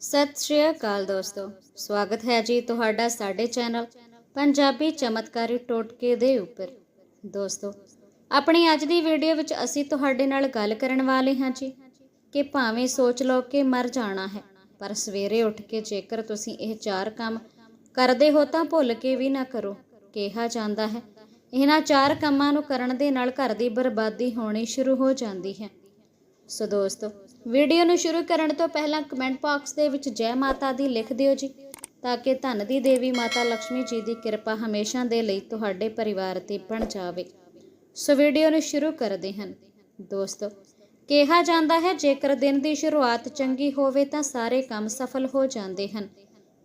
ਸਤਿ ਸ਼੍ਰੀ ਅਕਾਲ ਦੋਸਤੋ। ਸਵਾਗਤ ਹੈ ਜੀ ਤੁਹਾਡਾ ਸਾਡੇ ਚੈਨਲ ਪੰਜਾਬੀ ਚਮਤਕਾਰੀ ਟੋਟਕੇ ਦੇ ਉੱਪਰ। ਦੋਸਤੋ, ਆਪਣੀ ਅੱਜ ਦੀ ਵੀਡੀਓ ਵਿੱਚ ਅਸੀਂ ਤੁਹਾਡੇ ਨਾਲ ਗੱਲ ਕਰਨ ਵਾਲੇ ਹਾਂ ਜੀ ਕਿ ਭਾਵੇਂ ਸੋਚ ਲਓ ਕਿ ਮਰ ਜਾਣਾ ਹੈ, ਪਰ ਸਵੇਰੇ ਉੱਠ ਕੇ ਜੇਕਰ ਤੁਸੀਂ ਇਹ ਚਾਰ ਕੰਮ ਕਰਦੇ ਹੋ ਤਾਂ ਭੁੱਲ ਕੇ ਵੀ ਨਾ ਕਰੋ, ਕਿਹਾ ਜਾਂਦਾ ਹੈ। ਇਹਨਾਂ ਚਾਰ ਕੰਮਾਂ ਨੂੰ ਕਰਨ ਦੇ ਨਾਲ ਘਰ ਦੀ ਬਰਬਾਦੀ ਹੋਣੀ ਸ਼ੁਰੂ ਹੋ ਜਾਂਦੀ ਹੈ। ਸੋ ਦੋਸਤੋ ਵੀਡੀਓ ਨੂੰ ਸ਼ੁਰੂ ਕਰਨ ਤੋਂ ਪਹਿਲਾਂ ਕਮੈਂਟ ਬਾਕਸ ਦੇ ਵਿੱਚ ਜੈ ਮਾਤਾ ਦੀ ਲਿਖ ਦਿਓ ਜੀ, ਤਾਂ ਕਿ ਧਨ ਦੀ ਦੇਵੀ ਮਾਤਾ ਲక్ష్ਮੀ ਜੀ ਦੀ ਕਿਰਪਾ ਹਮੇਸ਼ਾ ਦੇ ਲਈ ਤੁਹਾਡੇ ਪਰਿਵਾਰ ਤੇ ਬਣ ਜਾਵੇ। ਸੋ ਵੀਡੀਓ ਨੂੰ ਸ਼ੁਰੂ ਕਰਦੇ ਹਨ ਦੋਸਤੋ, ਕਿਹਾ ਜਾਂਦਾ ਹੈ, ਜੇਕਰ ਦਿਨ ਦੀ ਸ਼ੁਰੂਆਤ ਚੰਗੀ ਹੋਵੇ ਤਾਂ ਸਾਰੇ ਕੰਮ ਸਫਲ ਹੋ ਜਾਂਦੇ ਹਨ।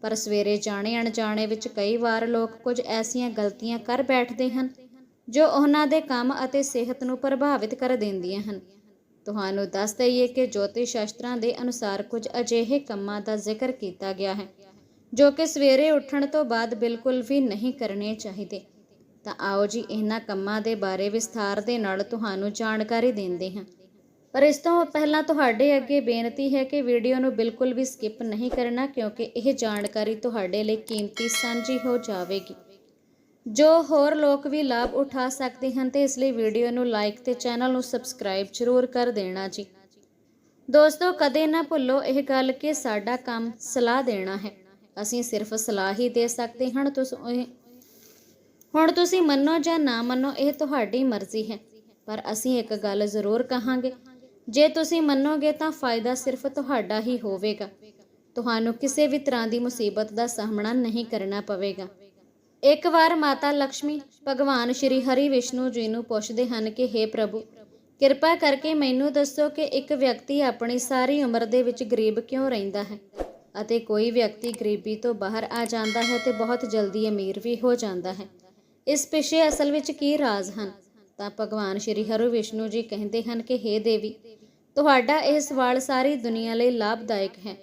ਪਰ ਸਵੇਰੇ ਜਾਣੇ ਅਣਜਾਣੇ ਵਿੱਚ ਕਈ ਵਾਰ ਲੋਕ ਕੁਝ ਐਸੀਆਂ ਗਲਤੀਆਂ ਕਰ ਬੈਠਦੇ ਹਨ, ਜੋ ਉਹਨਾਂ ਦੇ ਕੰਮ ਅਤੇ ਸਿਹਤ ਨੂੰ ਪ੍ਰਭਾਵਿਤ ਕਰ ਦਿੰਦੀਆਂ ਹਨ। ਤੁਹਾਨੂੰ ਦੱਸ ਦਈਏ ਕਿ ਜੋਤਿਸ਼ ਸ਼ਾਸਤਰਾਂ ਦੇ ਅਨੁਸਾਰ ਕੁਝ ਅਜਿਹੇ ਕੰਮਾਂ ਦਾ ਜ਼ਿਕਰ ਕੀਤਾ ਗਿਆ ਹੈ, ਜੋ ਕਿ ਸਵੇਰੇ ਉੱਠਣ ਤੋਂ ਬਾਅਦ ਬਿਲਕੁਲ ਵੀ ਨਹੀਂ ਕਰਨੇ ਚਾਹੀਦੇ। ਤਾਂ ਆਓ ਜੀ, ਇਹਨਾਂ ਕੰਮਾਂ ਦੇ ਬਾਰੇ ਵਿਸਥਾਰ ਦੇ ਨਾਲ ਤੁਹਾਨੂੰ ਜਾਣਕਾਰੀ ਦਿੰਦੇ ਹਾਂ। ਪਰ ਇਸ ਤੋਂ ਪਹਿਲਾਂ ਤੁਹਾਡੇ ਅੱਗੇ ਬੇਨਤੀ ਹੈ ਕਿ ਵੀਡੀਓ ਨੂੰ ਬਿਲਕੁਲ ਵੀ ਸਕਿਪ ਨਹੀਂ ਕਰਨਾ, ਕਿਉਂਕਿ ਇਹ ਜਾਣਕਾਰੀ ਤੁਹਾਡੇ ਲਈ ਕੀਮਤੀ ਸਾਂਝੀ ਹੋ ਜਾਵੇਗੀ। ਜੋ ਹੋਰ ਲੋਕ ਵੀ ਲਾਭ ਉਠਾ ਸਕਦੇ ਹਨ ਤੇ ਇਸ ਲਈ ਵੀਡੀਓ ਨੂੰ ਲਾਈਕ ਤੇ ਚੈਨਲ ਨੂੰ ਸਬਸਕ੍ਰਾਈਬ ਜ਼ਰੂਰ ਕਰ ਦੇਣਾ ਜੀ। ਦੋਸਤੋ, ਕਦੇ ਨਾ ਭੁੱਲੋ ਇਹ ਗੱਲ ਕਿ ਸਾਡਾ ਕੰਮ ਸਲਾਹ ਦੇਣਾ ਹੈ। ਅਸੀਂ ਸਿਰਫ ਸਲਾਹ ਹੀ ਦੇ ਸਕਦੇ ਹਾਂ। ਤੁਸੀਂ ਹੁਣ ਤੁਸੀਂ ਮੰਨੋ ਜਾਂ ਨਾ ਮੰਨੋ, ਇਹ ਤੁਹਾਡੀ ਮਰਜ਼ੀ ਹੈ। ਪਰ ਅਸੀਂ ਇੱਕ ਗੱਲ ਜ਼ਰੂਰ ਕਹਾਂਗੇ। ਜੇ ਤੁਸੀਂ ਮੰਨੋਗੇ ਤਾਂ ਫਾਇਦਾ ਸਿਰਫ ਤੁਹਾਡਾ ਹੀ ਹੋਵੇਗਾ। ਤੁਹਾਨੂੰ ਕਿਸੇ ਵੀ ਤਰ੍ਹਾਂ ਦੀ ਮੁਸੀਬਤ ਦਾ ਸਾਹਮਣਾ ਨਹੀਂ ਕਰਨਾ ਪਵੇਗਾ। ਇੱਕ ਵਾਰ ਮਾਤਾ ਲక్ష్ਮੀ ਭਗਵਾਨ ਸ਼੍ਰੀ ਹਰੀ ਵਿਸ਼ਨੂੰ ਜੀ ਨੂੰ ਪੁੱਛਦੇ ਹਨ ਕਿ हे ਪ੍ਰਭੂ, ਕਿਰਪਾ ਕਰਕੇ ਮੈਨੂੰ ਦੱਸੋ ਕਿ ਇੱਕ ਵਿਅਕਤੀ ਆਪਣੀ ਸਾਰੀ ਉਮਰ ਦੇ ਵਿੱਚ ਗਰੀਬ ਕਿਉਂ ਰਹਿੰਦਾ ਹੈ? ਅਤੇ ਕੋਈ ਵਿਅਕਤੀ ਗਰੀਬੀ ਤੋਂ ਬਾਹਰ ਆ ਜਾਂਦਾ ਹੈ ਤੇ ਬਹੁਤ ਜਲਦੀ ਅਮੀਰ ਵੀ ਹੋ ਜਾਂਦਾ ਹੈ। ਇਸ ਪਿਛੇ ਅਸਲ ਵਿੱਚ ਕੀ ਰਾਜ਼ ਹਨ? ਤਾਂ ਭਗਵਾਨ ਸ਼੍ਰੀ ਹਰੂ ਵਿਸ਼ਨੂੰ ਜੀ ਕਹਿੰਦੇ ਹਨ ਕਿ हे ਦੇਵੀ, ਤੁਹਾਡਾ ਇਹ ਸਵਾਲ ਸਾਰੀ ਦੁਨੀਆ ਲਈ ਲਾਭਦਾਇਕ ਹੈ,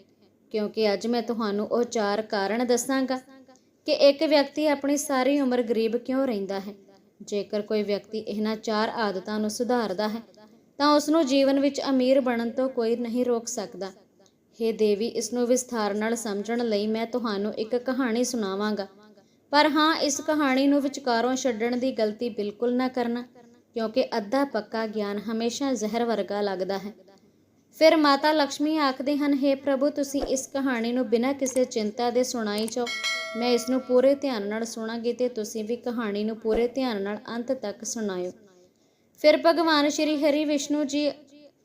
ਕਿਉਂਕਿ ਅੱਜ ਮੈਂ ਤੁਹਾਨੂੰ ਉਹ ਚਾਰ ਕਾਰਨ ਦੱਸਾਂਗਾ। ਕਿ ਇੱਕ ਵਿਅਕਤੀ ਆਪਣੀ ਸਾਰੀ ਉਮਰ ਗਰੀਬ ਕਿਉਂ ਰਹਿੰਦਾ ਹੈ? ਜੇਕਰ ਕੋਈ ਵਿਅਕਤੀ ਇਹਨਾਂ ਚਾਰ ਆਦਤਾਂ ਨੂੰ ਸੁਧਾਰਦਾ ਹੈ, ਤਾਂ ਉਸ ਨੂੰ ਜੀਵਨ ਵਿੱਚ ਅਮੀਰ ਬਣਨ ਤੋਂ ਕੋਈ ਨਹੀਂ ਰੋਕ ਸਕਦਾ। हे ਦੇਵੀ ਇਸ ਨੂੰ ਵਿਸਥਾਰ ਨਾਲ ਸਮਝਣ ਲਈ ਮੈਂ ਤੁਹਾਨੂੰ ਇੱਕ ਕਹਾਣੀ ਸੁਣਾਵਾਂਗਾ। ਪਰ ਹਾਂ, ਇਸ ਕਹਾਣੀ ਨੂੰ ਵਿਚਕਾਰੋਂ ਛੱਡਣ ਦੀ ਗਲਤੀ ਬਿਲਕੁਲ ਨਾ ਕਰਨਾ, ਕਿਉਂਕਿ ਅੱਧਾ ਪੱਕਾ ਗਿਆਨ ਹਮੇਸ਼ਾ ਜ਼ਹਿਰ ਵਰਗਾ ਲੱਗਦਾ ਹੈ। ਫਿਰ ਮਾਤਾ ਲక్ష్ਮੀ ਆਖਦੇ ਹਨ हे ਪ੍ਰਭੂ, ਤੁਸੀਂ ਇਸ ਕਹਾਣੀ ਨੂੰ ਬਿਨਾਂ ਕਿਸੇ ਚਿੰਤਾ ਦੇ ਸੁਣਾਈ ਚੋ ਮੈਂ ਇਸ ਨੂੰ ਪੂਰੇ ਧਿਆਨ ਨਾਲ ਸੁਣਾਂਗੀ ਤੇ ਤੁਸੀਂ ਵੀ ਕਹਾਣੀ ਨੂੰ ਪੂਰੇ ਧਿਆਨ ਨਾਲ ਅੰਤ ਤੱਕ ਸੁਣਾਇਓ। ਫਿਰ ਭਗਵਾਨ ਸ਼੍ਰੀ ਹਰੀ ਵਿਸ਼ਨੂੰ ਜੀ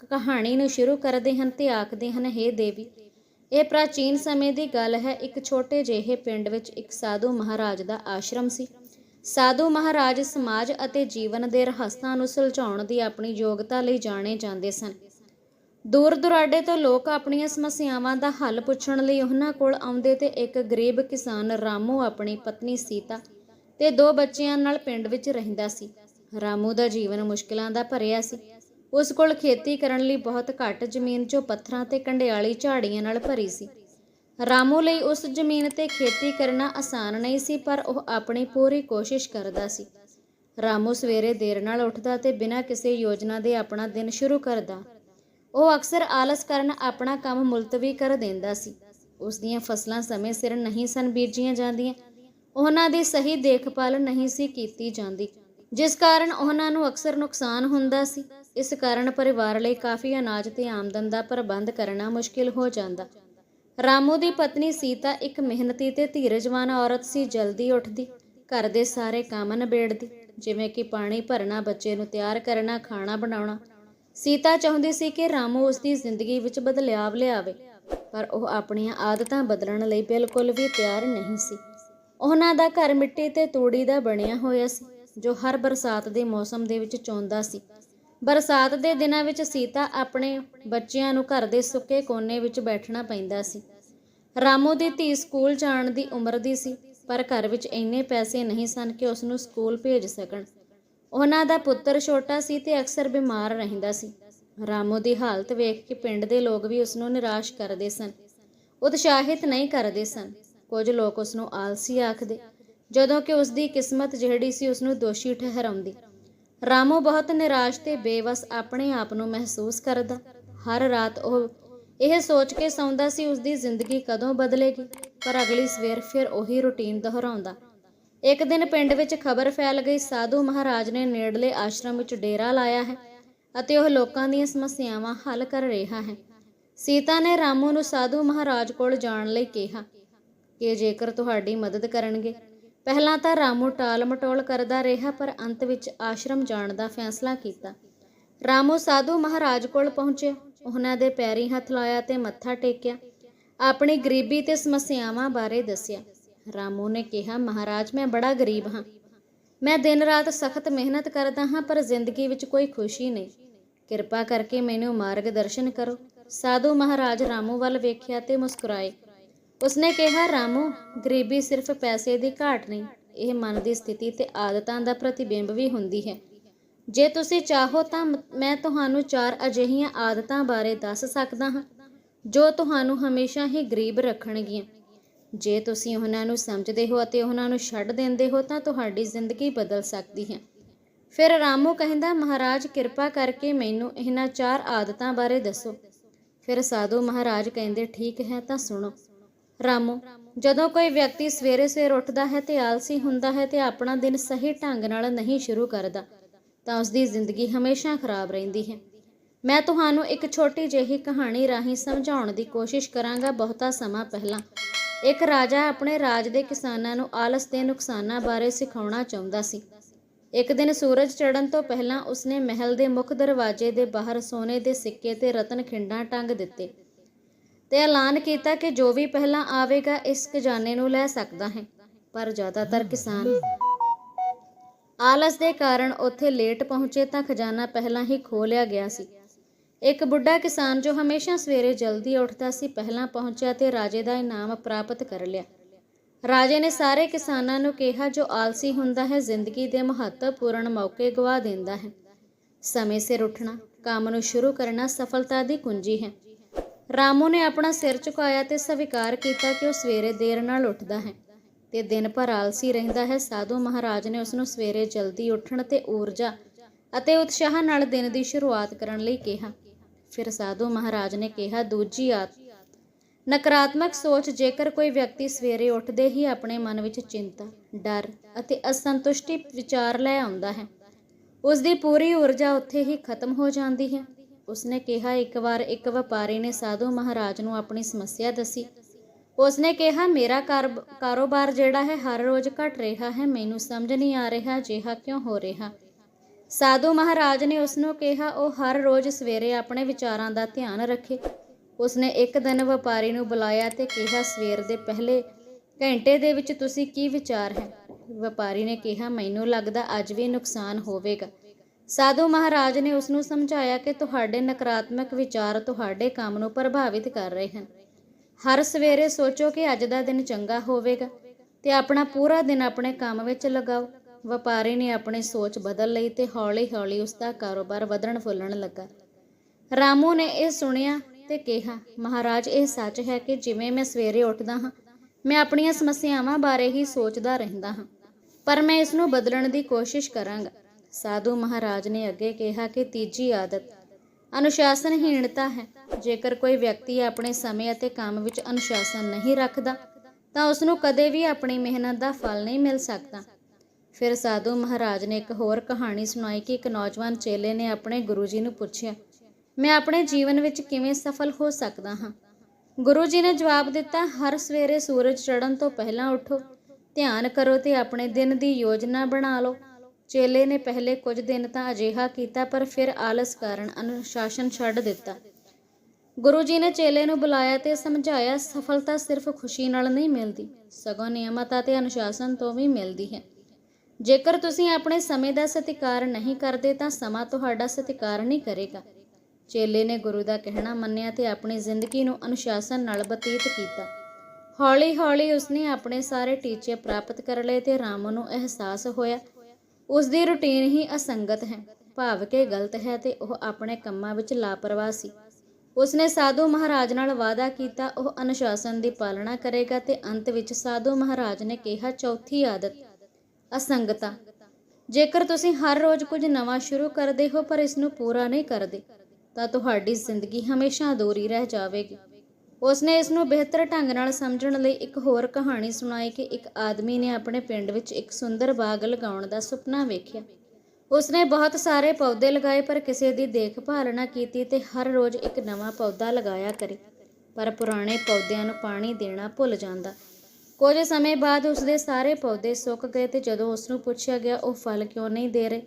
ਕਹਾਣੀ ਨੂੰ ਸ਼ੁਰੂ ਕਰਦੇ ਹਨ ਤੇ ਆਖਦੇ ਹਨ हे ਦੇਵੀ, ਇਹ ਪ੍ਰਾਚੀਨ ਸਮੇਂ ਦੀ ਗੱਲ ਹੈ। ਇੱਕ ਛੋਟੇ ਜਿਹੇ ਪਿੰਡ ਵਿੱਚ ਇੱਕ ਸਾਧੂ ਮਹਾਰਾਜ ਦਾ ਆਸ਼ਰਮ ਸੀ। ਸਾਧੂ ਮਹਾਰਾਜ ਸਮਾਜ ਅਤੇ ਜੀਵਨ ਦੇ ਰਹੱਸਾਂ ਨੂੰ ਸੁਲਝਾਉਣ ਦੀ ਆਪਣੀ ਯੋਗਤਾ ਲਈ ਜਾਣੇ ਜਾਂਦੇ ਸਨ। ਦੂਰ ਦੁਰਾਡੇ ਤੋਂ ਲੋਕ ਆਪਣੀਆਂ ਸਮੱਸਿਆਵਾਂ ਦਾ ਹੱਲ ਪੁੱਛਣ ਲਈ ਉਹਨਾਂ ਕੋਲ ਆਉਂਦੇ ਤੇ ਇੱਕ ਗਰੀਬ ਕਿਸਾਨ ਰਾਮੂ ਆਪਣੀ ਪਤਨੀ ਸੀਤਾ ਤੇ ਦੋ ਬੱਚਿਆਂ ਨਾਲ ਪਿੰਡ ਵਿੱਚ ਰਹਿੰਦਾ ਸੀ। ਰਾਮੂ ਦਾ ਜੀਵਨ ਮੁਸ਼ਕਲਾਂ ਦਾ ਭਰਿਆ ਸੀ। ਉਸ ਕੋਲ ਖੇਤੀ ਕਰਨ ਲਈ ਬਹੁਤ ਘੱਟ ਜ਼ਮੀਨ ਜੋ ਪੱਥਰਾਂ ਤੇ ਕੰਡਿਆਲੀ ਝਾੜੀਆਂ ਨਾਲ ਭਰੀ ਸੀ। ਰਾਮੂ ਲਈ ਉਸ ਜ਼ਮੀਨ ਤੇ ਖੇਤੀ ਕਰਨਾ ਆਸਾਨ ਨਹੀਂ ਸੀ, ਪਰ ਉਹ ਆਪਣੀ ਪੂਰੀ ਕੋਸ਼ਿਸ਼ ਕਰਦਾ ਸੀ। ਰਾਮੂ ਸਵੇਰੇ ਦੇਰ ਨਾਲ ਉੱਠਦਾ ਤੇ ਬਿਨਾਂ ਕਿਸੇ ਯੋਜਨਾ ਦੇ ਆਪਣਾ ਦਿਨ ਸ਼ੁਰੂ ਕਰਦਾ। ਉਹ ਅਕਸਰ ਆਲਸ ਕਾਰਨ ਆਪਣਾ ਕੰਮ ਮੁਲਤਵੀ ਕਰ ਦਿੰਦਾ ਸੀ। ਉਸ ਦੀਆਂ ਫਸਲਾਂ ਸਮੇਂ ਸਿਰ ਨਹੀਂ ਸਨ ਬੀਜੀਆਂ ਜਾਂਦੀਆਂ। ਉਹਨਾਂ ਦੀ ਸਹੀ ਦੇਖਭਾਲ ਨਹੀਂ ਸੀ ਕੀਤੀ ਜਾਂਦੀ, ਜਿਸ ਕਾਰਨ ਉਹਨਾਂ ਨੂੰ ਅਕਸਰ ਨੁਕਸਾਨ ਹੁੰਦਾ ਸੀ। ਇਸ ਕਾਰਨ ਪਰਿਵਾਰ ਲਈ ਕਾਫੀ ਅਨਾਜ ਤੇ ਆਮਦਨ ਦਾ ਪ੍ਰਬੰਧ ਕਰਨਾ ਮੁਸ਼ਕਿਲ ਹੋ ਜਾਂਦਾ। ਰਾਮੂ ਦੀ ਪਤਨੀ ਸੀਤਾ ਇੱਕ ਮਿਹਨਤੀ ਤੇ ਧੀਰਜਵਾਨ ਔਰਤ ਸੀ, ਜਲਦੀ ਉੱਠਦੀ, ਘਰ ਦੇ ਸਾਰੇ ਕੰਮ ਨਿਬੇੜਦੀ, ਜਿਵੇਂ ਕਿ ਪਾਣੀ ਭਰਨਾ, ਬੱਚੇ ਨੂੰ ਤਿਆਰ ਕਰਨਾ, ਖਾਣਾ ਬਣਾਉਣਾ। ਸੀਤਾ ਚਾਹੁੰਦੀ ਸੀ ਕਿ ਰਾਮੂ ਉਸ ਦੀ ਜ਼ਿੰਦਗੀ ਵਿੱਚ ਬਦਲਾਵ ਲਿਆਵੇ, ਪਰ ਉਹ ਆਪਣੀਆਂ ਆਦਤਾਂ ਬਦਲਣ ਲਈ ਬਿਲਕੁਲ ਵੀ ਤਿਆਰ ਨਹੀਂ ਸੀ। ਉਹਨਾਂ ਦਾ ਘਰ ਮਿੱਟੀ ਤੇ ਤੂੜੀ ਦਾ ਬਣਿਆ ਹੋਇਆ ਸੀ, ਜੋ ਹਰ ਬਰਸਾਤ ਦੇ ਮੌਸਮ ਦੇ ਵਿੱਚ ਚੌਂਦਾ ਸੀ। ਬਰਸਾਤ ਦੇ ਦਿਨਾਂ ਵਿੱਚ ਸੀਤਾ ਆਪਣੇ ਬੱਚਿਆਂ ਨੂੰ ਘਰ ਦੇ ਸੁੱਕੇ ਕੋਨੇ ਵਿੱਚ ਬੈਠਣਾ ਪੈਂਦਾ ਸੀ। ਰਾਮੂ ਦੀ ਧੀ ਸਕੂਲ ਜਾਣ ਦੀ ਉਮਰ ਦੀ ਸੀ, ਪਰ ਘਰ ਵਿੱਚ ਇੰਨੇ ਪੈਸੇ ਨਹੀਂ ਸਨ ਕਿ ਉਸ ਨੂੰ ਸਕੂਲ ਭੇਜ ਸਕਣ। ਉਹਨਾਂ ਦਾ ਪੁੱਤਰ ਛੋਟਾ ਸੀ ਤੇ ਅਕਸਰ ਬਿਮਾਰ ਰਹਿੰਦਾ ਸੀ। ਰਾਮੂ ਦੀ ਹਾਲਤ ਵੇਖ ਕੇ ਪਿੰਡ ਦੇ ਲੋਕ ਵੀ ਉਸ ਨੂੰ ਨਿਰਾਸ਼ ਕਰਦੇ ਸਨ। ਉਤਸ਼ਾਹਿਤ ਨਹੀਂ ਕਰਦੇ ਸਨ। ਕੁਝ ਲੋਕ ਉਸ ਨੂੰ ਆਲਸੀ ਆਖਦੇ। ਜਦੋਂ ਕਿ ਉਸ ਦੀ ਕਿਸਮਤ ਜਿਹੜੀ ਸੀ ਉਸ ਨੂੰ ਦੋਸ਼ੀ ਠਹਿਰਾਉਂਦੀ। ਰਾਮੂ ਬਹੁਤ ਨਿਰਾਸ਼ ਤੇ ਬੇਵਸ ਆਪਣੇ ਆਪ ਨੂੰ ਮਹਿਸੂਸ ਕਰਦਾ। ਹਰ ਰਾਤ ਉਹ ਇਹ ਸੋਚ ਕੇ ਸੌਂਦਾ ਸੀ ਉਸ ਦੀ ਜ਼ਿੰਦਗੀ ਕਦੋਂ ਬਦਲੇਗੀ? ਪਰ ਅਗਲੀ ਸਵੇਰ ਫਿਰ ਉਹੀ ਰੁਟੀਨ ਦੁਹਰਾਉਂਦਾ। ਇੱਕ ਦਿਨ ਪਿੰਡ ਵਿੱਚ ਖਬਰ ਫੈਲ ਗਈ, ਸਾਧੂ ਮਹਾਰਾਜ ਨੇ ਨੇੜਲੇ ਆਸ਼ਰਮ ਵਿੱਚ ਡੇਰਾ ਲਾਇਆ ਹੈ ਅਤੇ ਉਹ ਲੋਕਾਂ ਦੀਆਂ ਸਮੱਸਿਆਵਾਂ ਹੱਲ ਕਰ ਰਿਹਾ ਹੈ। ਸੀਤਾ ਨੇ ਰਾਮੂ ਨੂੰ ਸਾਧੂ ਮਹਾਰਾਜ ਕੋਲ ਜਾਣ ਲਈ ਕਿਹਾ ਕਿ ਜੇਕਰ ਤੁਹਾਡੀ ਮਦਦ ਕਰਨਗੇ, ਪਹਿਲਾਂ ਤਾਂ ਰਾਮੂ ਟਾਲ ਮਟੋਲ ਕਰਦਾ ਰਿਹਾ, ਪਰ ਅੰਤ ਵਿੱਚ ਆਸ਼ਰਮ ਜਾਣ ਦਾ ਫੈਸਲਾ ਕੀਤਾ। ਰਾਮੂ ਸਾਧੂ ਮਹਾਰਾਜ ਕੋਲ ਪਹੁੰਚਿਆ, ਉਹਨਾਂ ਦੇ ਪੈਰੀ ਹੱਥ ਲਾਇਆ ਤੇ ਮੱਥਾ ਟੇਕਿਆ, ਆਪਣੀ ਗਰੀਬੀ ਤੇ ਸਮੱਸਿਆਵਾਂ ਬਾਰੇ ਦੱਸਿਆ। ਰਾਮੂ ਨੇ ਕਿਹਾ, ਮਹਾਰਾਜ, ਮੈਂ ਬੜਾ ਗਰੀਬ ਹਾਂ। ਮੈਂ ਦਿਨ ਰਾਤ ਸਖਤ ਮਿਹਨਤ ਕਰਦਾ ਹਾਂ, ਪਰ ਜ਼ਿੰਦਗੀ ਵਿੱਚ ਕੋਈ ਖੁਸ਼ੀ ਨਹੀਂ। ਕਿਰਪਾ ਕਰਕੇ ਮੈਨੂੰ ਮਾਰਗਦਰਸ਼ਨ ਕਰੋ। ਸਾਧੂ ਮਹਾਰਾਜ ਰਾਮੂ ਵੱਲ ਵੇਖਿਆ ਤੇ ਮੁਸਕਰਾਏ। ਉਸਨੇ ਕਿਹਾ, ਰਾਮੂ, ਗਰੀਬੀ ਸਿਰਫ ਪੈਸੇ ਦੀ ਘਾਟ ਨਹੀਂ, ਇਹ ਮਨ ਦੀ ਸਥਿਤੀ ਤੇ ਆਦਤਾਂ ਦਾ ਪ੍ਰਤੀਬਿੰਬ ਵੀ ਹੁੰਦੀ ਹੈ। ਜੇ ਤੁਸੀਂ ਚਾਹੋ ਤਾਂ ਮੈਂ ਤੁਹਾਨੂੰ ਚਾਰ ਅਜਿਹੀਆਂ ਆਦਤਾਂ ਬਾਰੇ ਦੱਸ ਸਕਦਾ ਹਾਂ, ਜੋ ਤੁਹਾਨੂੰ ਹਮੇਸ਼ਾ ਹੀ ਗਰੀਬ ਰੱਖਣਗੀਆਂ। ਜੇ ਤੁਸੀਂ ਉਹਨਾਂ ਨੂੰ ਸਮਝਦੇ ਹੋ ਅਤੇ ਉਹਨਾਂ ਨੂੰ ਛੱਡ ਦਿੰਦੇ ਹੋ ਤਾਂ ਤੁਹਾਡੀ ਜ਼ਿੰਦਗੀ ਬਦਲ ਸਕਦੀ ਹੈ। ਫਿਰ ਰਾਮੂ ਕਹਿੰਦਾ, ਮਹਾਰਾਜ, ਕਿਰਪਾ ਕਰਕੇ ਮੈਨੂੰ ਇਹਨਾਂ ਚਾਰ ਆਦਤਾਂ ਬਾਰੇ ਦੱਸੋ। ਫਿਰ ਸਾਧੂ ਮਹਾਰਾਜ ਕਹਿੰਦੇ, ਠੀਕ ਹੈ, ਤਾਂ ਸੁਣੋ। ਰਾਮੂ, ਜਦੋਂ ਕੋਈ ਵਿਅਕਤੀ ਸਵੇਰੇ ਸਵੇਰ ਉੱਠਦਾ ਹੈ ਤੇ ਆਲਸੀ ਹੁੰਦਾ ਹੈ ਤੇ ਆਪਣਾ ਦਿਨ ਸਹੀ ਢੰਗ ਨਾਲ ਨਹੀਂ ਸ਼ੁਰੂ ਕਰਦਾ, ਤਾਂ ਉਸ ਦੀ ਜ਼ਿੰਦਗੀ ਹਮੇਸ਼ਾ ਖਰਾਬ ਰਹਿੰਦੀ ਹੈ। ਮੈਂ ਤੁਹਾਨੂੰ ਇੱਕ ਛੋਟੀ ਜਿਹੀ ਕਹਾਣੀ ਰਾਹੀਂ ਸਮਝਾਉਣ ਦੀ ਕੋਸ਼ਿਸ਼ ਕਰਾਂਗਾ ਬਹੁਤਾ ਸਮਾਂ ਪਹਿਲਾਂ। ਇੱਕ ਰਾਜਾ ਆਪਣੇ ਰਾਜ ਦੇ ਕਿਸਾਨਾਂ ਨੂੰ ਆਲਸ ਦੇ ਨੁਕਸਾਨਾਂ ਬਾਰੇ ਸਿਖਾਉਣਾ ਚਾਹੁੰਦਾ ਸੀ। ਇੱਕ ਦਿਨ ਸੂਰਜ ਚੜ੍ਹਨ ਤੋਂ ਪਹਿਲਾਂ ਉਸਨੇ ਮਹਿਲ ਦੇ ਮੁੱਖ ਦਰਵਾਜ਼ੇ ਦੇ ਬਾਹਰ ਸੋਨੇ ਦੇ ਸਿੱਕੇ ਤੇ ਰਤਨ ਖਿੰਡਾਂ ਟੰਗ ਦਿੱਤੇ ਤੇ ਐਲਾਨ ਕੀਤਾ ਕਿ ਜੋ ਵੀ ਪਹਿਲਾਂ ਆਵੇਗਾ, ਇਸ ਖਜ਼ਾਨੇ ਨੂੰ ਲੈ ਸਕਦਾ ਹੈ, ਪਰ ਜ਼ਿਆਦਾਤਰ ਕਿਸਾਨ ਆਲਸ ਦੇ ਕਾਰਨ ਉੱਥੇ ਲੇਟ ਪਹੁੰਚੇ ਤਾਂ ਖਜ਼ਾਨਾ ਪਹਿਲਾਂ ਹੀ ਖੋ ਲਿਆ ਗਿਆ ਸੀ। ਇੱਕ ਬੁੱਢਾ ਕਿਸਾਨ ਜੋ ਹਮੇਸ਼ਾ ਸਵੇਰੇ ਜਲਦੀ ਉੱਠਦਾ ਸੀ, ਪਹਿਲਾਂ ਪਹੁੰਚਿਆ ਤੇ ਰਾਜੇ ਦਾ ਇਨਾਮ ਪ੍ਰਾਪਤ ਕਰ ਲਿਆ। ਰਾਜੇ ਨੇ ਸਾਰੇ ਕਿਸਾਨਾਂ ਨੂੰ ਕਿਹਾ, ਜੋ ਆਲਸੀ ਹੁੰਦਾ ਹੈ, ਜ਼ਿੰਦਗੀ ਦੇ ਮਹੱਤਵਪੂਰਨ ਮੌਕੇ ਗਵਾ ਦਿੰਦਾ ਹੈ। ਸਮੇਂ ਸਿਰ ਉੱਠਣਾ, ਕੰਮ ਨੂੰ ਸ਼ੁਰੂ ਕਰਨਾ ਸਫਲਤਾ ਦੀ ਕੁੰਜੀ ਹੈ। ਰਾਮੂ ਨੇ ਆਪਣਾ ਸਿਰ ਝੁਕਾਇਆ ਤੇ ਸਵੀਕਾਰ ਕੀਤਾ ਕਿ ਉਹ ਸਵੇਰੇ ਦੇਰ ਨਾਲ ਉੱਠਦਾ ਹੈ ਤੇ ਦਿਨ ਭਰ ਆਲਸੀ ਰਹਿੰਦਾ ਹੈ। ਸਾਧੂ ਮਹਾਰਾਜ ਨੇ ਉਸ ਨੂੰ ਸਵੇਰੇ ਜਲਦੀ ਉੱਠਣ ਤੇ ਊਰਜਾ ਅਤੇ ਉਤਸ਼ਾਹ ਨਾਲ ਦਿਨ ਦੀ ਸ਼ੁਰੂਆਤ ਕਰਨ ਲਈ ਕਿਹਾ। ਫਿਰ ਸਾਧੂ ਮਹਾਰਾਜ ਨੇ ਕਿਹਾ, ਦੂਜੀ ਆਤ ਨਕਾਰਾਤਮਕ ਸੋਚ ਜੇਕਰ ਕੋਈ ਵਿਅਕਤੀ ਸਵੇਰੇ ਉੱਠਦੇ ਹੀ ਆਪਣੇ ਮਨ ਵਿੱਚ ਚਿੰਤਾ, ਡਰ ਅਤੇ ਅਸੰਤੁਸ਼ਟੀ ਵਿਚਾਰ ਲੈ ਆਉਂਦਾ ਹੈ ਉਸ ਦੀ ਪੂਰੀ ਊਰਜਾ ਉੱਥੇ ਹੀ ਖਤਮ ਹੋ ਜਾਂਦੀ ਹੈ। ਉਸਨੇ ਕਿਹਾ, ਇੱਕ ਵਾਰ ਇੱਕ ਵਪਾਰੀ ਨੇ ਸਾਧੂ ਮਹਾਰਾਜ ਨੂੰ ਆਪਣੀ ਸਮੱਸਿਆ ਦੱਸੀ। ਉਸਨੇ ਕਿਹਾ, ਮੇਰਾ ਕਾਰ- ਕਾਰੋਬਾਰ ਜਿਹੜਾ ਹੈ, ਹਰ ਰੋਜ਼ ਘਟ ਰਿਹਾ ਹੈ। ਮੈਨੂੰ ਸਮਝ ਨਹੀਂ ਆ ਰਿਹਾ, ਅਜਿਹਾ ਕਿਉਂ ਹੋ ਰਿਹਾ? ਸਾਧੂ ਮਹਾਰਾਜ ਨੇ ਉਸ ਨੂੰ ਕਿਹਾ, ਉਹ ਹਰ ਰੋਜ਼ ਸਵੇਰੇ ਆਪਣੇ ਵਿਚਾਰਾਂ ਦਾ ਧਿਆਨ ਰੱਖੇ। ਉਸਨੇ ਇੱਕ ਦਿਨ ਵਪਾਰੀ ਨੂੰ ਬੁਲਾਇਆ ਤੇ ਕਿਹਾ, ਸਵੇਰ ਦੇ ਪਹਿਲੇ ਘੰਟੇ ਦੇ ਵਿੱਚ ਤੁਸੀਂ ਕੀ ਵਿਚਾਰ ਹੈ? ਵਪਾਰੀ ਨੇ ਕਿਹਾ, ਮੈਨੂੰ ਲੱਗਦਾ ਅੱਜ ਵੀ ਨੁਕਸਾਨ ਹੋਵੇਗਾ। ਸਾਧੂ ਮਹਾਰਾਜ ਨੇ ਉਸ ਨੂੰ ਸਮਝਾਇਆ ਕਿ ਤੁਹਾਡੇ ਨਕਾਰਾਤਮਕ ਵਿਚਾਰ ਤੁਹਾਡੇ ਕੰਮ ਨੂੰ ਪ੍ਰਭਾਵਿਤ ਕਰ ਰਹੇ ਹਨ। ਹਰ ਸਵੇਰੇ ਸੋਚੋ ਕਿ ਅੱਜ ਦਾ ਦਿਨ ਚੰਗਾ ਹੋਵੇਗਾ ਤੇ ਆਪਣਾ ਪੂਰਾ ਦਿਨ ਆਪਣੇ ਕੰਮ ਵਿੱਚ ਲਗਾਓ। ਵਪਾਰੀ ਨੇ ਆਪਣੀ ਸੋਚ ਬਦਲ ਲਈ ਤੇ ਹੌਲੀ-ਹੌਲੀ ਉਸ ਦਾ ਕਾਰੋਬਾਰ ਵਧਣ ਫੁੱਲਣ ਲੱਗਾ। ਰਾਮੂ ਨੇ ਇਹ ਸੁਣਿਆ ਤੇ ਕਿਹਾ, ਮਹਾਰਾਜ, ਇਹ ਸੱਚ ਹੈ ਕਿ ਜਿਵੇਂ ਮੈਂ ਸਵੇਰੇ ਉੱਠਦਾ ਹਾਂ, ਮੈਂ ਆਪਣੀਆਂ ਸਮੱਸਿਆਵਾਂ ਬਾਰੇ ਹੀ ਸੋਚਦਾ ਰਹਿੰਦਾ ਹਾਂ, ਪਰ ਮੈਂ ਇਸ ਨੂੰ ਬਦਲਣ ਦੀ ਕੋਸ਼ਿਸ਼ ਕਰਾਂਗਾ। ਸਾਧੂ ਮਹਾਰਾਜ ਨੇ ਅੱਗੇ ਕਿਹਾ ਕਿ ਤੀਜੀ ਆਦਤ, ਅਨੁਸ਼ਾਸਨਹੀਣਤਾ ਹੈ। ਜੇਕਰ ਕੋਈ ਵਿਅਕਤੀ ਆਪਣੇ ਸਮੇਂ ਅਤੇ ਕੰਮ ਵਿੱਚ ਅਨੁਸ਼ਾਸਨ ਨਹੀਂ ਰੱਖਦਾ, ਤਾਂ ਉਸ ਨੂੰ ਕਦੇ ਵੀ ਆਪਣੀ ਮਿਹਨਤ ਦਾ ਫਲ ਨਹੀਂ ਮਿਲ ਸਕਦਾ। ਫਿਰ ਸਾਧੂ ਮਹਾਰਾਜ ਨੇ ਇੱਕ ਹੋਰ ਕਹਾਣੀ ਸੁਣਾਈ ਕਿ ਇੱਕ ਨੌਜਵਾਨ ਚੇਲੇ ਨੇ ਆਪਣੇ ਗੁਰੂ ਜੀ ਨੂੰ ਪੁੱਛਿਆ, ਮੈਂ ਆਪਣੇ ਜੀਵਨ ਵਿੱਚ ਕਿਵੇਂ ਸਫਲ ਹੋ ਸਕਦਾ ਹਾਂ? ਗੁਰੂ ਜੀ ਨੇ ਜਵਾਬ ਦਿੱਤਾ, ਹਰ ਸਵੇਰੇ ਸੂਰਜ ਚੜ੍ਹਨ ਤੋਂ ਪਹਿਲਾਂ ਉੱਠੋ, ਧਿਆਨ ਕਰੋ ਤੇ ਆਪਣੇ ਦਿਨ ਦੀ ਯੋਜਨਾ ਬਣਾ ਲਓ। ਚੇਲੇ ਨੇ ਪਹਿਲੇ ਕੁਝ ਦਿਨ ਤਾਂ ਅਜਿਹਾ ਕੀਤਾ, ਪਰ ਫਿਰ ਆਲਸ ਕਾਰਨ ਅਨੁਸ਼ਾਸਨ ਛੱਡ ਦਿੱਤਾ। ਗੁਰੂ ਜੀ ਨੇ ਚੇਲੇ ਨੂੰ ਬੁਲਾਇਆ ਤੇ ਸਮਝਾਇਆ, ਸਫਲਤਾ ਸਿਰਫ ਖੁਸ਼ੀ ਨਾਲ ਨਹੀਂ ਮਿਲਦੀ, ਸਗੋਂ ਨਿਯਮਤਾ ਤੇ ਅਨੁਸ਼ਾਸਨ ਤੋਂ ਵੀ ਮਿਲਦੀ ਹੈ। ਜੇਕਰ ਤੁਸੀਂ ਆਪਣੇ ਸਮੇਂ ਦਾ ਸਤਿਕਾਰ ਨਹੀਂ ਕਰਦੇ, ਤਾਂ ਸਮਾਂ ਤੁਹਾਡਾ ਸਤਿਕਾਰ ਨਹੀਂ ਕਰੇਗਾ। ਚੇਲੇ ਨੇ ਗੁਰੂ ਦਾ ਕਹਿਣਾ ਮੰਨਿਆ ਤੇ ਆਪਣੀ ਜ਼ਿੰਦਗੀ ਨੂੰ ਅਨੁਸ਼ਾਸਨ ਨਾਲ ਬਤੀਤ ਕੀਤਾ। ਹੌਲੀ-ਹੌਲੀ ਉਸਨੇ ਆਪਣੇ ਸਾਰੇ ਟੀਚੇ ਪ੍ਰਾਪਤ ਕਰ ਲਏ ਤੇ ਰਾਮ ਨੂੰ ਅਹਿਸਾਸ ਹੋਇਆ। ਉਸ ਦੀ ਰੁਟੀਨ ਹੀ ਅਸੰਗਤ ਹੈ, ਭਾਵ ਕਿ ਗਲਤ ਹੈ ਤੇ ਉਹ ਆਪਣੇ ਕੰਮਾਂ ਵਿੱਚ ਲਾਪਰਵਾਹ ਸੀ। ਉਸਨੇ ਸਾਧੂ ਮਹਾਰਾਜ ਨਾਲ ਵਾਅਦਾ ਕੀਤਾ, ਉਹ ਅਨੁਸ਼ਾਸਨ ਦੀ ਪਾਲਣਾ ਕਰੇਗਾ ਤੇ ਅੰਤ ਵਿੱਚ ਸਾਧੂ ਮਹਾਰਾਜ ਨੇ ਕਿਹਾ, ਚੌਥੀ ਆਦਤ ਅਸੰਗਤਾ। ਜੇਕਰ ਤੁਸੀਂ ਹਰ ਰੋਜ਼ ਕੁਝ ਨਵਾਂ ਸ਼ੁਰੂ ਕਰਦੇ ਹੋ ਪਰ ਇਸ ਨੂੰ ਪੂਰਾ ਨਹੀਂ ਕਰਦੇ, ਤਾਂ ਤੁਹਾਡੀ ਜ਼ਿੰਦਗੀ ਹਮੇਸ਼ਾ ਅਧੂਰੀ ਰਹਿ ਜਾਵੇਗੀ। ਉਸਨੇ ਇਸ ਨੂੰ ਬਿਹਤਰ ਢੰਗ ਨਾਲ ਸਮਝਣ ਲਈ ਇੱਕ ਹੋਰ ਕਹਾਣੀ ਸੁਣਾਈ ਕਿ ਇੱਕ ਆਦਮੀ ਨੇ ਆਪਣੇ ਪਿੰਡ ਵਿੱਚ ਇੱਕ ਸੁੰਦਰ ਬਾਗ ਲਗਾਉਣ ਦਾ ਸੁਪਨਾ ਵੇਖਿਆ। ਉਸਨੇ ਬਹੁਤ ਸਾਰੇ ਪੌਦੇ ਲਗਾਏ, ਪਰ ਕਿਸੇ ਦੀ ਦੇਖਭਾਲ ਨਾ ਕੀਤੀ ਤੇ ਹਰ ਰੋਜ਼ ਇੱਕ ਨਵਾਂ ਪੌਦਾ ਲਗਾਇਆ ਕਰੇ, ਪਰ ਪੁਰਾਣੇ ਪੌਦਿਆਂ ਨੂੰ ਪਾਣੀ ਦੇਣਾ ਭੁੱਲ ਜਾਂਦਾ। ਕੁਝ ਸਮੇਂ ਬਾਅਦ ਉਸਦੇ ਸਾਰੇ ਪੌਦੇ ਸੁੱਕ ਗਏ ਤੇ ਜਦੋਂ ਉਸ ਨੂੰ ਪੁੱਛਿਆ ਗਿਆ, ਉਹ ਫਲ ਕਿਉਂ ਨਹੀਂ ਦੇ ਰਹੇ?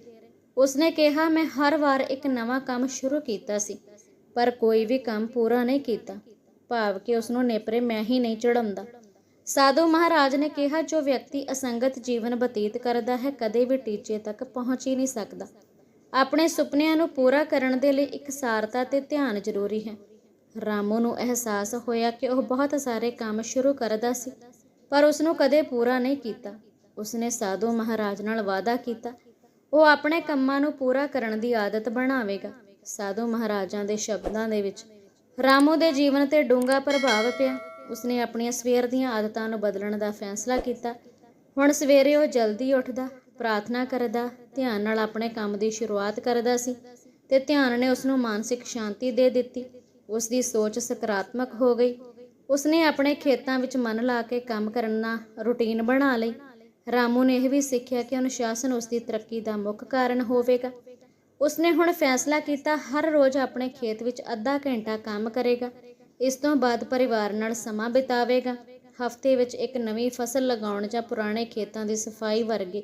ਉਸਨੇ ਕਿਹਾ, ਮੈਂ ਹਰ ਵਾਰ ਇੱਕ ਨਵਾਂ ਕੰਮ ਸ਼ੁਰੂ ਕੀਤਾ ਸੀ, ਪਰ ਕੋਈ ਵੀ ਕੰਮ ਪੂਰਾ ਨਹੀਂ ਕੀਤਾ, ਭਾਵ ਕਿ ਉਸ ਨੂੰ ਨੇਪਰੇ ਮੈਂ ਹੀ ਨਹੀਂ ਚੜਾਉਂਦਾ ਸਾਧੂ ਮਹਾਰਾਜ ਨੇ ਕਿਹਾ, ਜੋ ਵਿਅਕਤੀ ਅਸੰਗਤ ਜੀਵਨ ਬਤੀਤ ਕਰਦਾ ਹੈ, ਕਦੇ ਵੀ ਟੀਚੇ ਤੱਕ ਪਹੁੰਚ ਹੀ ਨਹੀਂ ਸਕਦਾ। ਆਪਣੇ ਸੁਪਨਿਆਂ ਨੂੰ ਪੂਰਾ ਕਰਨ ਦੇ ਲਈ ਇੱਕ ਸਾਰਤਾ ਤੇ ਧਿਆਨ ਜ਼ਰੂਰੀ ਹੈ। ਰਾਮੂ ਨੂੰ ਅਹਿਸਾਸ ਹੋਇਆ ਕਿ ਉਹ ਬਹੁਤ ਸਾਰੇ ਕੰਮ ਸ਼ੁਰੂ ਕਰਦਾ ਸੀ। ਪਰ ਉਸ ਨੂੰ ਕਦੇ ਪੂਰਾ ਨਹੀਂ ਕੀਤਾ। ਉਸਨੇ ਸਾਧੂ ਮਹਾਰਾਜ ਨਾਲ ਵਾਅਦਾ ਕੀਤਾ। ਉਹ ਆਪਣੇ ਕੰਮਾਂ ਨੂੰ ਪੂਰਾ ਕਰਨ ਦੀ ਆਦਤ ਬਣਾਵੇਗਾ। ਸਾਧੂ ਮਹਾਰਾਜਾਂ ਦੇ ਸ਼ਬਦਾਂ ਦੇ ਵਿੱਚ, ਰਾਮੂ ਦੇ ਜੀਵਨ ਤੇ ਡੂੰਘਾ ਪ੍ਰਭਾਵ ਪਿਆ। ਉਸਨੇ ਆਪਣੀਆਂ ਸਵੇਰ ਦੀਆਂ ਆਦਤਾਂ ਨੂੰ ਬਦਲਣ ਦਾ ਫੈਸਲਾ ਕੀਤਾ। ਹੁਣ ਸਵੇਰੇ ਉਹ ਜਲਦੀ ਉੱਠਦਾ, ਪ੍ਰਾਰਥਨਾ ਕਰਦਾ, ਧਿਆਨ ਨਾਲ ਆਪਣੇ ਕੰਮ ਦੀ ਸ਼ੁਰੂਆਤ ਕਰਦਾ ਸੀ ਤੇ ਧਿਆਨ ਨੇ ਉਸ ਨੂੰ ਮਾਨਸਿਕ ਸ਼ਾਂਤੀ ਦੇ ਦਿੱਤੀ। ਉਸ ਦੀ ਸੋਚ ਸਕਾਰਾਤਮਕ ਹੋ ਗਈ। ਉਸਨੇ ਆਪਣੇ ਖੇਤਾਂ ਵਿੱਚ ਮਨ ਲਾ ਕੇ ਕੰਮ ਕਰਨਾ ਰੁਟੀਨ ਬਣਾ ਲਈ। ਰਾਮੂ ਨੇ ਇਹ ਵੀ ਸਿੱਖਿਆ ਕਿ ਅਨੁਸ਼ਾਸਨ ਉਸ ਦੀ ਤਰੱਕੀ ਦਾ ਮੁੱਖ ਕਾਰਨ ਹੋਵੇਗਾ। ਉਸਨੇ ਹੁਣ ਫੈਸਲਾ ਕੀਤਾ, ਹਰ ਰੋਜ਼ ਆਪਣੇ ਖੇਤ ਵਿੱਚ ਅੱਧਾ ਘੰਟਾ ਕੰਮ ਕਰੇਗਾ। ਇਸ ਤੋਂ ਬਾਅਦ ਪਰਿਵਾਰ ਨਾਲ ਸਮਾਂ ਬਿਤਾਵੇਗਾ। ਹਫ਼ਤੇ ਵਿੱਚ ਇੱਕ ਨਵੀਂ ਫਸਲ ਲਗਾਉਣ ਜਾਂ ਪੁਰਾਣੇ ਖੇਤਾਂ ਦੀ ਸਫ਼ਾਈ ਵਰਗੇ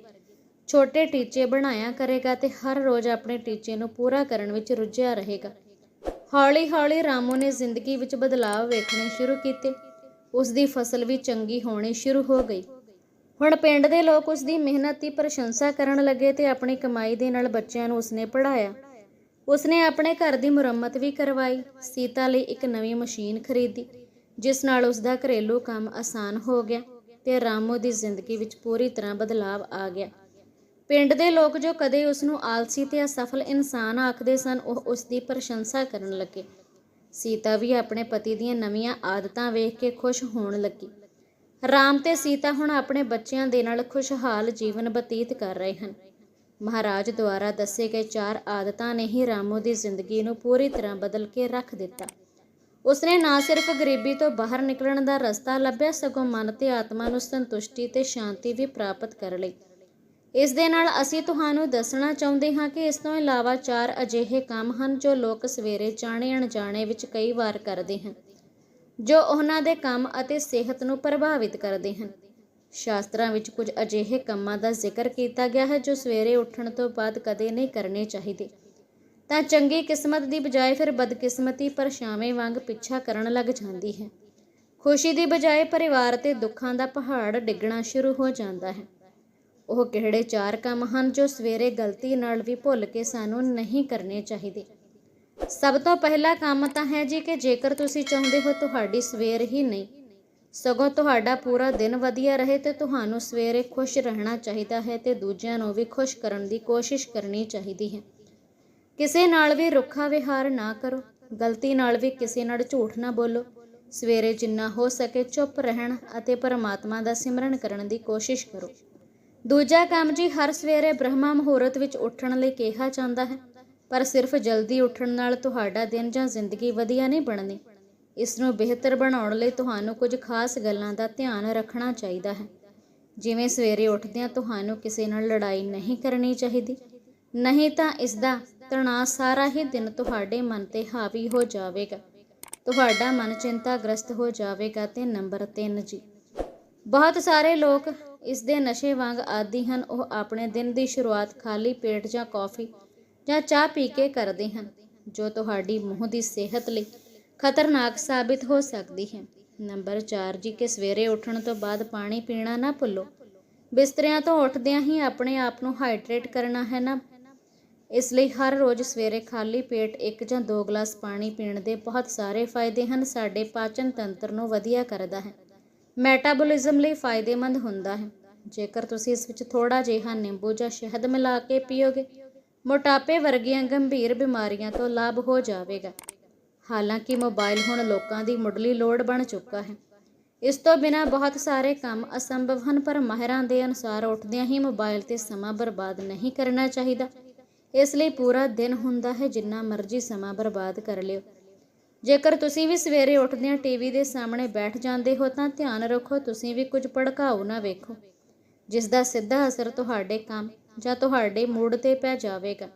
ਛੋਟੇ ਟੀਚੇ ਬਣਾਇਆ ਕਰੇਗਾ ਤੇ ਹਰ ਰੋਜ਼ ਆਪਣੇ ਟੀਚੇ ਨੂੰ ਪੂਰਾ ਕਰਨ ਵਿੱਚ ਰੁੱਝਿਆ ਰਹੇਗਾ। ਹੌਲੀ-ਹੌਲੀ ਰਾਮੂ ਨੇ ਜ਼ਿੰਦਗੀ ਵਿੱਚ ਬਦਲਾਅ ਵੇਖਣੇ ਸ਼ੁਰੂ ਕੀਤੇ। ਉਸ ਦੀ ਫਸਲ ਵੀ ਚੰਗੀ ਹੋਣੀ ਸ਼ੁਰੂ ਹੋ ਗਈ। ਹੁਣ ਪਿੰਡ ਦੇ ਲੋਕ ਉਸ ਦੀ ਮਿਹਨਤ ਦੀ ਪ੍ਰਸ਼ੰਸਾ ਕਰਨ ਲੱਗੇ ਤੇ ਆਪਣੀ ਕਮਾਈ ਦੇ ਨਾਲ ਬੱਚਿਆਂ ਨੂੰ ਉਸਨੇ ਪੜ੍ਹਾਇਆ। ਉਸਨੇ ਆਪਣੇ ਘਰ ਦੀ ਮੁਰੰਮਤ ਵੀ ਕਰਵਾਈ। ਸੀਤਾ ਲਈ ਇੱਕ ਨਵੀਂ ਮਸ਼ੀਨ ਖਰੀਦੀ, ਜਿਸ ਨਾਲ ਉਸ ਦਾ ਘਰੇਲੂ ਕੰਮ ਆਸਾਨ ਹੋ ਗਿਆ ਤੇ ਰਾਮੂ ਦੀ ਜ਼ਿੰਦਗੀ ਵਿੱਚ ਪੂਰੀ ਤਰ੍ਹਾਂ ਬਦਲਾਅ ਆ ਗਿਆ। ਪਿੰਡ ਦੇ ਲੋਕ ਜੋ ਕਦੇ ਉਸ ਨੂੰ ਆਲਸੀ ਤੇ ਅਸਫਲ ਇਨਸਾਨ ਆਖਦੇ ਸਨ, ਉਹ ਉਸ ਦੀ ਪ੍ਰਸ਼ੰਸਾ ਕਰਨ ਲੱਗੇ। ਸੀਤਾ ਵੀ ਆਪਣੇ ਪਤੀ ਦੀਆਂ ਨਵੀਆਂ ਆਦਤਾਂ ਵੇਖ ਕੇ ਖੁਸ਼ ਹੋਣ ਲੱਗੀ। ਰਾਮ ਤੇ ਸੀਤਾ ਹੁਣ ਆਪਣੇ ਬੱਚਿਆਂ ਦੇ ਨਾਲ ਖੁਸ਼ਹਾਲ ਜੀਵਨ ਬਤੀਤ ਕਰ ਰਹੇ ਹਨ। ਮਹਾਰਾਜ ਦੁਆਰਾ ਦੱਸੇ ਗਏ ਚਾਰ ਆਦਤਾਂ ਨੇ ਹੀ ਰਾਮੂ ਦੀ ਜ਼ਿੰਦਗੀ ਨੂੰ ਪੂਰੀ ਤਰ੍ਹਾਂ ਬਦਲ ਕੇ ਰੱਖ ਦਿੱਤਾ। ਉਸਨੇ ਨਾ ਸਿਰਫ ਗਰੀਬੀ ਤੋਂ ਬਾਹਰ ਨਿਕਲਣ ਦਾ ਰਸਤਾ ਲੱਭਿਆ, ਸਗੋਂ ਮਨ ਤੇ ਆਤਮਾ ਨੂੰ ਸੰਤੁਸ਼ਟੀ ਤੇ ਸ਼ਾਂਤੀ ਵੀ ਪ੍ਰਾਪਤ ਕਰ ਲਈ। ਇਸ ਦੇ ਨਾਲ ਅਸੀਂ ਤੁਹਾਨੂੰ ਦੱਸਣਾ ਚਾਹੁੰਦੇ ਹਾਂ ਕਿ ਇਸ ਤੋਂ ਇਲਾਵਾ ਚਾਰ ਅਜਿਹੇ ਕੰਮ ਹਨ ਜੋ ਲੋਕ ਸਵੇਰੇ ਜਾਣੇ ਅਣਜਾਣੇ ਵਿੱਚ ਕਈ ਵਾਰ ਕਰਦੇ ਹਨ, ਜੋ ਉਹਨਾਂ ਦੇ ਕੰਮ ਅਤੇ ਸਿਹਤ ਨੂੰ ਪ੍ਰਭਾਵਿਤ ਕਰਦੇ ਹਨ। ਸ਼ਾਸਤਰਾਂ ਵਿੱਚ ਕੁਝ ਅਜਿਹੇ ਕੰਮਾਂ ਦਾ ਜ਼ਿਕਰ ਕੀਤਾ ਗਿਆ ਹੈ ਜੋ ਸਵੇਰੇ ਉੱਠਣ ਤੋਂ ਬਾਅਦ ਕਦੇ ਨਹੀਂ ਕਰਨੇ ਚਾਹੀਦੇ। ਤਾਂ ਚੰਗੀ ਕਿਸਮਤ ਦੀ ਬਜਾਏ ਫਿਰ ਬਦਕਿਸਮਤੀ ਪਰਛਾਵੇਂ ਵਾਂਗ ਪਿੱਛਾ ਕਰਨ ਲੱਗ ਜਾਂਦੀ ਹੈ। ਖੁਸ਼ੀ ਦੀ ਬਜਾਏ ਪਰਿਵਾਰ ਤੇ ਦੁੱਖਾਂ ਦਾ ਪਹਾੜ ਡਿੱਗਣਾ ਸ਼ੁਰੂ ਹੋ ਜਾਂਦਾ ਹੈ। ਉਹ ਕਿਹੜੇ ਚਾਰ ਕੰਮ ਹਨ ਜੋ ਸਵੇਰੇ ਗਲਤੀ ਨਾਲ ਵੀ ਭੁੱਲ ਕੇ ਸਾਨੂੰ ਨਹੀਂ ਕਰਨੇ ਚਾਹੀਦੇ? ਸਭ ਤੋਂ ਪਹਿਲਾ ਕੰਮ ਤਾਂ ਹੈ ਜੀ ਕਿ ਜੇਕਰ ਤੁਸੀਂ ਚਾਹੁੰਦੇ ਹੋ ਤੁਹਾਡੀ ਸਵੇਰ ਹੀ ਨਹੀਂ, ਸਗੋਂ ਤੁਹਾਡਾ ਪੂਰਾ ਦਿਨ ਵਧੀਆ ਰਹੇ ਤੇ ਤੁਹਾਨੂੰ ਸਵੇਰੇ ਖੁਸ਼ ਰਹਿਣਾ ਚਾਹੀਦਾ ਹੈ ਤੇ ਦੂਜਿਆਂ ਨੂੰ ਵੀ ਖੁਸ਼ ਕਰਨ ਦੀ ਕੋਸ਼ਿਸ਼ ਕਰਨੀ ਚਾਹੀਦੀ ਹੈ। ਕਿਸੇ ਨਾਲ ਵੀ ਰੁੱਖਾ ਵਿਹਾਰ ਨਾ ਕਰੋ, ਗਲਤੀ ਨਾਲ ਵੀ ਕਿਸੇ ਨਾਲ ਝੂਠ ਨਾ ਬੋਲੋ, ਸਵੇਰੇ ਜਿੰਨਾ ਹੋ ਸਕੇ ਚੁੱਪ ਰਹਿਣ ਅਤੇ ਪਰਮਾਤਮਾ ਦਾ ਸਿਮਰਨ ਕਰਨ ਦੀ ਕੋਸ਼ਿਸ਼ ਕਰੋ। ਦੂਜਾ ਕੰਮ ਜੀ, ਹਰ ਸਵੇਰੇ ਬ੍ਰਹਮਾ ਮੁਹੂਰਤ ਵਿੱਚ ਉੱਠਣ ਲਈ ਕਿਹਾ ਜਾਂਦਾ ਹੈ। ਪਰ ਸਿਰਫ ਜਲਦੀ ਉੱਠਣ ਨਾਲ ਤੁਹਾਡਾ ਦਿਨ ਜਾਂ ਜ਼ਿੰਦਗੀ ਵਧੀਆ ਨਹੀਂ ਬਣਨੀ। ਇਸ ਨੂੰ ਬਿਹਤਰ ਬਣਾਉਣ ਲਈ ਤੁਹਾਨੂੰ ਕੁਝ ਖਾਸ ਗੱਲਾਂ ਦਾ ਧਿਆਨ ਰੱਖਣਾ ਚਾਹੀਦਾ ਹੈ। ਜਿਵੇਂ ਸਵੇਰੇ ਉੱਠਦਿਆਂ ਤੁਹਾਨੂੰ ਕਿਸੇ ਨਾਲ ਲੜਾਈ ਨਹੀਂ ਕਰਨੀ ਚਾਹੀਦੀ। ਨਹੀਂ ਤਾਂ ਇਸ ਦਾ ਤਣਾਅ ਸਾਰਾ ਹੀ ਦਿਨ ਤੁਹਾਡੇ ਮਨ ਤੇ ਹਾਵੀ ਹੋ ਜਾਵੇਗਾ। ਤੁਹਾਡਾ ਮਨ ਚਿੰਤਾਗ੍ਰਸਤ ਹੋ ਜਾਵੇਗਾ ਤੇ ਨੰਬਰ 3 ਜੀ। ਬਹੁਤ ਸਾਰੇ ਲੋਕ ਇਸ ਦੇ ਨਸ਼ੇ ਵਾਂਗ ਆਦੀ ਹਨ, ਉਹ ਆਪਣੇ ਦਿਨ ਦੀ ਸ਼ੁਰੂਆਤ ਖਾਲੀ ਪੇਟ ਜਾਂ ਕੌਫੀ ਜਾਂ ਚਾਹ ਪੀ ਕੇ ਕਰਦੇ ਹਨ, ਜੋ ਤੁਹਾਡੀ ਮੂੰਹ ਦੀ ਸਿਹਤ ਲਈ ਖਤਰਨਾਕ ਸਾਬਿਤ ਹੋ ਸਕਦੀ ਹੈ। ਨੰਬਰ 4 ਜੀ ਕਿ ਸਵੇਰੇ ਉੱਠਣ ਤੋਂ ਬਾਅਦ ਪਾਣੀ ਪੀਣਾ ਨਾ ਭੁੱਲੋ। ਬਿਸਤਰਿਆਂ ਤੋਂ ਉੱਠਦਿਆਂ ਹੀ ਆਪਣੇ ਆਪ ਨੂੰ ਹਾਈਡਰੇਟ ਕਰਨਾ ਹੈ ਨਾ। ਇਸ ਲਈ ਹਰ ਰੋਜ਼ ਸਵੇਰੇ ਖਾਲੀ ਪੇਟ ਇੱਕ ਜਾਂ ਦੋ ਗਲਾਸ ਪਾਣੀ ਪੀਣ ਦੇ ਬਹੁਤ ਸਾਰੇ ਫਾਇਦੇ ਹਨ। ਸਾਡੇ ਪਾਚਨ ਤੰਤਰ ਨੂੰ ਵਧੀਆ ਕਰਦਾ ਹੈ। ਮੈਟਾਬੋਲਿਜ਼ਮ ਲਈ ਫਾਇਦੇਮੰਦ ਹੁੰਦਾ ਹੈ। ਜੇਕਰ ਤੁਸੀਂ ਇਸ ਵਿੱਚ ਥੋੜਾ ਜਿਹਾ ਨਿੰਬੂ ਜਾਂ ਸ਼ਹਿਦ ਮਿਲਾ ਕੇ ਪੀਓਗੇ, ਮੋਟਾਪੇ ਵਰਗੀਆਂ ਗੰਭੀਰ ਬਿਮਾਰੀਆਂ ਤੋਂ ਲਾਭ ਹੋ ਜਾਵੇਗਾ। ਹਾਲਾਂਕਿ ਮੋਬਾਈਲ ਹੁਣ ਲੋਕਾਂ ਦੀ ਮੁੱਢਲੀ ਲੋੜ ਬਣ ਚੁੱਕਾ ਹੈ। ਇਸ ਤੋਂ ਬਿਨਾਂ ਬਹੁਤ ਸਾਰੇ ਕੰਮ ਅਸੰਭਵ ਹਨ, ਪਰ ਮਾਹਿਰਾਂ ਦੇ ਅਨੁਸਾਰ ਉੱਠਦਿਆਂ ਹੀ ਮੋਬਾਈਲ ਤੇ ਸਮਾਂ ਬਰਬਾਦ ਨਹੀਂ ਕਰਨਾ ਚਾਹੀਦਾ। ਇਸ ਲਈ ਪੂਰਾ ਦਿਨ ਹੁੰਦਾ ਹੈ ਜਿੰਨਾ ਮਰਜ਼ੀ ਸਮਾਂ ਬਰਬਾਦ ਕਰ ਲਿਓ। ਜੇਕਰ ਤੁਸੀਂ ਵੀ ਸਵੇਰੇ ਉੱਠਦਿਆਂ ਟੀਵੀ ਦੇ ਸਾਹਮਣੇ ਬੈਠ ਜਾਂਦੇ ਹੋ ਤਾਂ ਧਿਆਨ ਰੱਖੋ, ਤੁਸੀਂ ਵੀ ਕੁਝ ਭੜਕਾਊ ਨਾ ਵੇਖੋ। ਜਿਸ ਦਾ ਸਿੱਧਾ ਅਸਰ ਤੁਹਾਡੇ ਕੰਮ ਜਾਂ ਤੁਹਾਡੇ ਮੂਡ ਤੇ ਪੈ ਜਾਵੇਗਾ।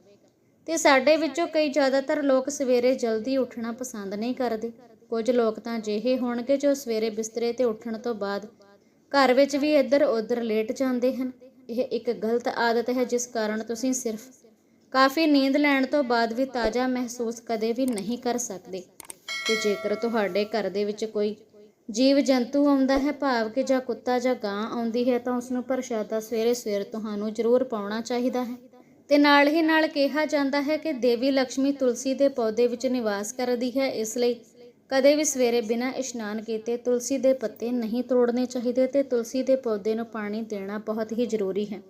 ਤੇ ਸਾਡੇ ਵਿੱਚੋਂ ਕਈ ਜ਼ਿਆਦਾਤਰ ਲੋਕ ਸਵੇਰੇ ਜਲਦੀ ਉੱਠਣਾ ਪਸੰਦ ਨਹੀਂ ਕਰਦੇ। ਕੁਝ ਲੋਕ ਤਾਂ ਅਜਿਹੇ ਹੋਣਗੇ ਜੋ ਸਵੇਰੇ ਬਿਸਤਰੇ ਤੇ ਉੱਠਣ ਤੋਂ ਬਾਅਦ ਘਰ ਵਿੱਚ ਵੀ ਇੱਧਰ ਉੱਧਰ ਲੇਟ ਜਾਂਦੇ ਹਨ। ਇਹ ਇੱਕ ਗਲਤ ਆਦਤ ਹੈ, ਜਿਸ ਕਾਰਨ ਤੁਸੀਂ ਸਿਰਫ ਕਾਫੀ ਨੀਂਦ ਲੈਣ ਤੋਂ ਬਾਅਦ ਵੀ ਤਾਜ਼ਾ ਮਹਿਸੂਸ ਕਦੇ ਵੀ ਨਹੀਂ ਕਰ ਸਕਦੇ। ਤੇ ਜੇਕਰ ਤੁਹਾਡੇ ਘਰ ਦੇ ਵਿੱਚ ਕੋਈ ਜੀਵ ਜੰਤੂ ਆਉਂਦਾ ਹੈ, ਭਾਵ ਕਿ ਜਾਂ ਕੁੱਤਾ ਜਾਂ ਗਾਂ ਆਉਂਦੀ ਹੈ, ਤਾਂ ਉਸ ਨੂੰ ਪ੍ਰਸ਼ਾਦਾ ਸਵੇਰੇ ਸਵੇਰ ਤੁਹਾਨੂੰ ਜ਼ਰੂਰ ਪਾਉਣਾ ਚਾਹੀਦਾ ਹੈ। ਤੇ ਨਾਲ ਹੀ ਨਾਲ ਕਿਹਾ ਜਾਂਦਾ ਹੈ ਕਿ ਦੇਵੀ ਲక్ష్ਮੀ ਤੁਲਸੀ ਦੇ ਪੌਦੇ ਵਿੱਚ ਨਿਵਾਸ ਕਰਦੀ ਹੈ, ਇਸ ਲਈ ਕਦੇ ਵੀ ਸਵੇਰੇ ਬਿਨਾਂ ਇਸ਼ਨਾਨ ਕੀਤੇ ਤੁਲਸੀ ਦੇ ਪੱਤੇ ਨਹੀਂ ਤੋੜਨੇ ਚਾਹੀਦੇ ਤੇ ਤੁਲਸੀ ਦੇ ਪੌਦੇ ਨੂੰ ਪਾਣੀ ਦੇਣਾ ਬਹੁਤ ਹੀ ਜ਼ਰੂਰੀ ਹੈ।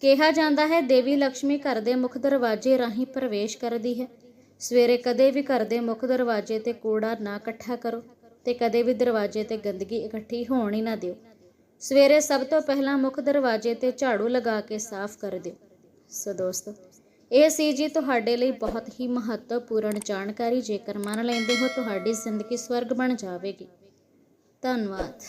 ਕਿਹਾ ਜਾਂਦਾ ਹੈ, ਦੇਵੀ ਲక్ష్ਮੀ ਘਰ ਦੇ ਮੁੱਖ ਦਰਵਾਜ਼ੇ ਰਾਹੀਂ ਪ੍ਰਵੇਸ਼ ਕਰਦੀ ਹੈ। ਸਵੇਰੇ ਕਦੇ ਵੀ ਘਰ ਦੇ ਮੁੱਖ ਦਰਵਾਜ਼ੇ ਤੇ ਕੂੜਾ ਨਾ ਇਕੱਠਾ ਕਰੋ ਤੇ ਕਦੇ ਵੀ ਦਰਵਾਜ਼ੇ ਤੇ ਗੰਦਗੀ ਇਕੱਠੀ ਹੋਣ ਹੀ ਨਾ ਦਿਓ। ਸਵੇਰੇ ਸਭ ਤੋਂ ਪਹਿਲਾਂ ਮੁੱਖ ਦਰਵਾਜ਼ੇ ਤੇ ਝਾੜੂ ਲਗਾ ਕੇ ਸਾਫ਼ ਕਰ ਦਿਓ। ਸੋ ਦੋਸਤੋ, ਇਹ ਸੀ ਜੀ ਤੁਹਾਡੇ ਲਈ ਬਹੁਤ ਹੀ ਮਹੱਤਵਪੂਰਨ ਜਾਣਕਾਰੀ। ਜੇਕਰ ਮੰਨ ਲੈਂਦੇ ਹੋ, ਤੁਹਾਡੀ ਜ਼ਿੰਦਗੀ ਸਵਰਗ ਬਣ ਜਾਵੇਗੀ। ਧੰਨਵਾਦ।